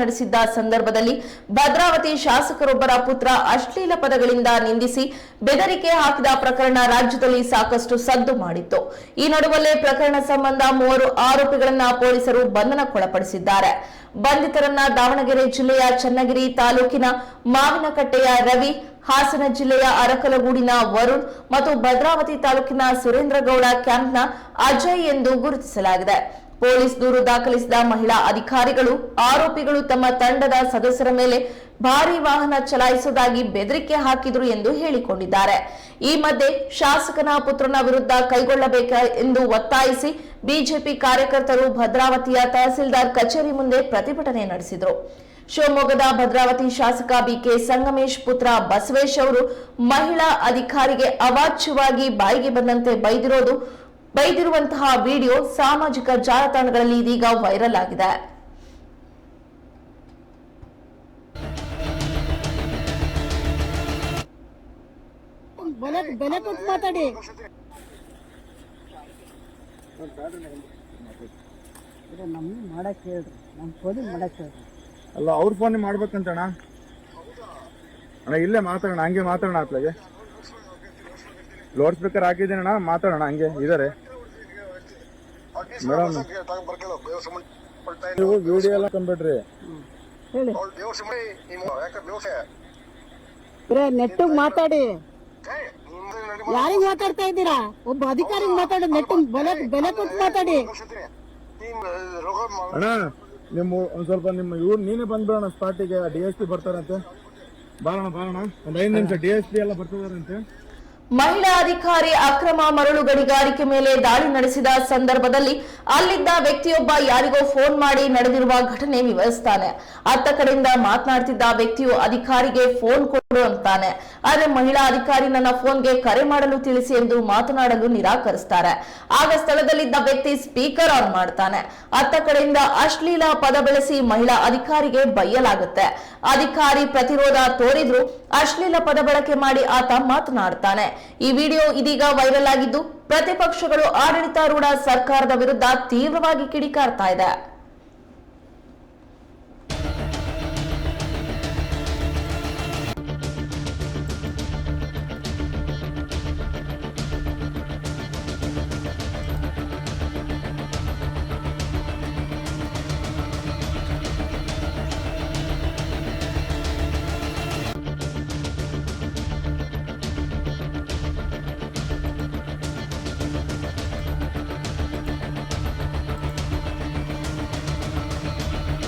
ನಡೆಸಿದ್ದ ಸಂದರ್ಭದಲ್ಲಿ ಭದ್ರಾವತಿ ಶಾಸಕರೊಬ್ಬರ ಪುತ್ರ ಅಶ್ಲೀಲ ಪದಗಳಿಂದ ನಿಂದಿಸಿ ಬೆದರಿಕೆ ಹಾಕಿದ ಪ್ರಕರಣ ರಾಜ್ಯದಲ್ಲಿ ಸಾಕಷ್ಟು ಸದ್ದು ಮಾಡಿತ್ತು. ಈ ನಡುವಲ್ಲೇ ಪ್ರಕರಣ ಸಂಬಂಧ ಮೂವರು ಆರೋಪಿಗಳನ್ನ ಪೊಲೀಸರು ಬಂಧನಕ್ಕೊಳಪಡಿಸಿದ್ದಾರೆ. ಬಂಧಿತರನ್ನ ದಾವಣಗೆರೆ ಜಿಲ್ಲೆಯ ಚನ್ನಗಿರಿ ತಾಲೂಕಿನ ಮಾವಿನಕಟ್ಟೆಯ ರವಿ, ಹಾಸನ ಜಿಲ್ಲೆಯ ಅರಕಲಗೂಡಿನ ವರುಣ್ ಮತ್ತು ಭದ್ರಾವತಿ ತಾಲೂಕಿನ ಸುರೇಂದ್ರಗೌಡ ಕ್ಯಾಂಪ್ನ ಅಜಯ್ ಎಂದು ಗುರುತಿಸಲಾಗಿದೆ. ಪೊಲೀಸ್ ದೂರು ದಾಖಲಿಸಿದ ಮಹಿಳಾ ಅಧಿಕಾರಿಗಳು, ಆರೋಪಿಗಳು ತಮ್ಮ ತಂಡದ ಸದಸ್ಯರ ಮೇಲೆ ಭಾರೀ ವಾಹನ ಚಲಾಯಿಸುವುದಾಗಿ ಬೆದರಿಕೆ ಹಾಕಿದ್ರು ಎಂದು ಹೇಳಿಕೊಂಡಿದ್ದಾರೆ. ಈ ಮಧ್ಯೆ ಶಾಸಕನ ಪುತ್ರನ ವಿರುದ್ಧ ಕೈಗೊಳ್ಳಬೇಕ ಎಂದು ಒತ್ತಾಯಿಸಿ ಬಿಜೆಪಿ ಕಾರ್ಯಕರ್ತರು ಭದ್ರಾವತಿಯ ತಹಸೀಲ್ದಾರ್ ಕಚೇರಿ ಮುಂದೆ ಪ್ರತಿಭಟನೆ ನಡೆಸಿದರು. ಶಿವಮೊಗ್ಗದ ಭದ್ರಾವತಿ ಶಾಸಕ ಬಿಕೆ ಸಂಗಮೇಶ್ ಪುತ್ರ ಬಸವೇಶ್ ಅವರು ಮಹಿಳಾ ಅಧಿಕಾರಿಗೆ ಅವಾಚ್ಯವಾಗಿ ಬಾಯಿಗೆ ಬಂದಂತೆ ಬೈದಿರೋದು ಬೈದಿರುವಂತಹ ವಿಡಿಯೋ ಸಾಮಾಜಿಕ ಜಾಲತಾಣಗಳಲ್ಲಿ ಇದೀಗ ವೈರಲ್ ಆಗಿದೆ. ಬೆಲೆ ಬೆಲೆ ಕೊಟ್ಟು ಮಾತಾಡಿ. ಇದು ನಮ್ಗೆ ಮಾಡಕ್ ಹೇಳ್ರಿ. ನಮ್ಮ ಮಾಡಕ್ಕೆ ಹೇಳ್ರಿ. ಅಲ್ಲ ಅವ್ರ ಫೋನ್ ಮಾಡ್ಬೇಕಂತಣ್ಣ. ಅಣ್ಣ ಇಲ್ಲೇ ಮಾತಾಡೋಣ ಹಂಗೆ ಮಾತಾಡೋಣ ಅತ್ಲಾಗೆ ಲೌಡ್ ಸ್ಪೀಕರ್ ಹಾಕಿದ್ದೀನಣ್ಣ ಮಾತಾಡೋಣ ಹಂಗೆ ಇದಾರೆ. ಮೇಡಮ್ ನೀವು ವಿಡಿಯೋ ಎಲ್ಲ ಕಂಬಿಡ್ರಿ ಹೇಳಿ. ಬರೇ ನೆಟ್ಟಿಗೆ ಮಾತಾಡಿ. ಯಾರಿಗೆ ಮಾತಾಡ್ತಾ ಇದ್ದೀರಾ? ಒಬ್ಬ ಅಧಿಕಾರಿ ಮಾತಾಡಿ ನೆಟ್ಟಿಗೆ ಬೆಲೆ ಬೆಲೆ ಕೊಟ್ಟು ಮಾತಾಡಿ. ಅಣ್ಣ ನಿಮ್ಮ ಒಂದ್ ಸ್ವಲ್ಪ ನಿಮ್ಮ ಇವ್ರು ನೀನೇ ಬಂದ್ಬಿಡೋಣ ಸ್ಪಾಟಿಗೆ ಡಿ ಎಸ್ ಪಿ ಬರ್ತಾರಂತೆ. ಬಾರಣ ಬಾರಣ ಒಂದ್ ಐದು ನಿಮಿಷ ಡಿ ಎಸ್ ಪಿ ಎಲ್ಲ ಬರ್ತಿದಾರಂತೆ. ಮಹಿಳಾ ಅಧಿಕಾರಿ ಅಕ್ರಮ ಮರಳು ಗಣಿಗಾರಿಕೆ ಮೇಲೆ ದಾಳಿ ನಡೆಸಿದ ಸಂದರ್ಭದಲ್ಲಿ ಅಲ್ಲಿದ್ದ ವ್ಯಕ್ತಿಯೊಬ್ಬ ಯಾರಿಗೋ ಫೋನ್ ಮಾಡಿ ನಡೆದಿರುವ ಘಟನೆ ವಿವರಿಸ್ತಾನೆ. ಅತ್ತ ಕಡೆಯಿಂದ ಮಾತನಾಡ್ತಿದ್ದ ವ್ಯಕ್ತಿಯು ಅಧಿಕಾರಿಗೆ ಫೋನ್ ಕೊಡು ಅಂತಾನೆ. ಆದ್ರೆ ಮಹಿಳಾ ಅಧಿಕಾರಿ ನನ್ನ ಫೋನ್ಗೆ ಕರೆ ಮಾಡಲು ತಿಳಿಸಿ ಎಂದು ಮಾತನಾಡಲು ನಿರಾಕರಿಸ್ತಾರೆ. ಆಗ ಸ್ಥಳದಲ್ಲಿದ್ದ ವ್ಯಕ್ತಿ ಸ್ಪೀಕರ್ ಆನ್ ಮಾಡ್ತಾನೆ. ಅತ್ತ ಕಡೆಯಿಂದ ಅಶ್ಲೀಲ ಪದ ಬಳಸಿ ಮಹಿಳಾ ಅಧಿಕಾರಿಗೆ ಬೈಯಲಾಗುತ್ತೆ. ಅಧಿಕಾರಿ ಪ್ರತಿರೋಧ ತೋರಿದ್ರು ಅಶ್ಲೀಲ ಪದ ಬಳಕೆ ಮಾಡಿ ಆತ ಮಾತನಾಡ್ತಾನೆ. ಈ ವಿಡಿಯೋ ಇದೀಗ ವೈರಲ್ ಆಗಿದ್ದು ಪ್ರತಿಪಕ್ಷಗಳು ಆಡಳಿತಾರೂಢ ಸರ್ಕಾರದ ವಿರುದ್ಧ ತೀವ್ರವಾಗಿ ಕಿಡಿಕಾರ್ತಾ ಇದೆ.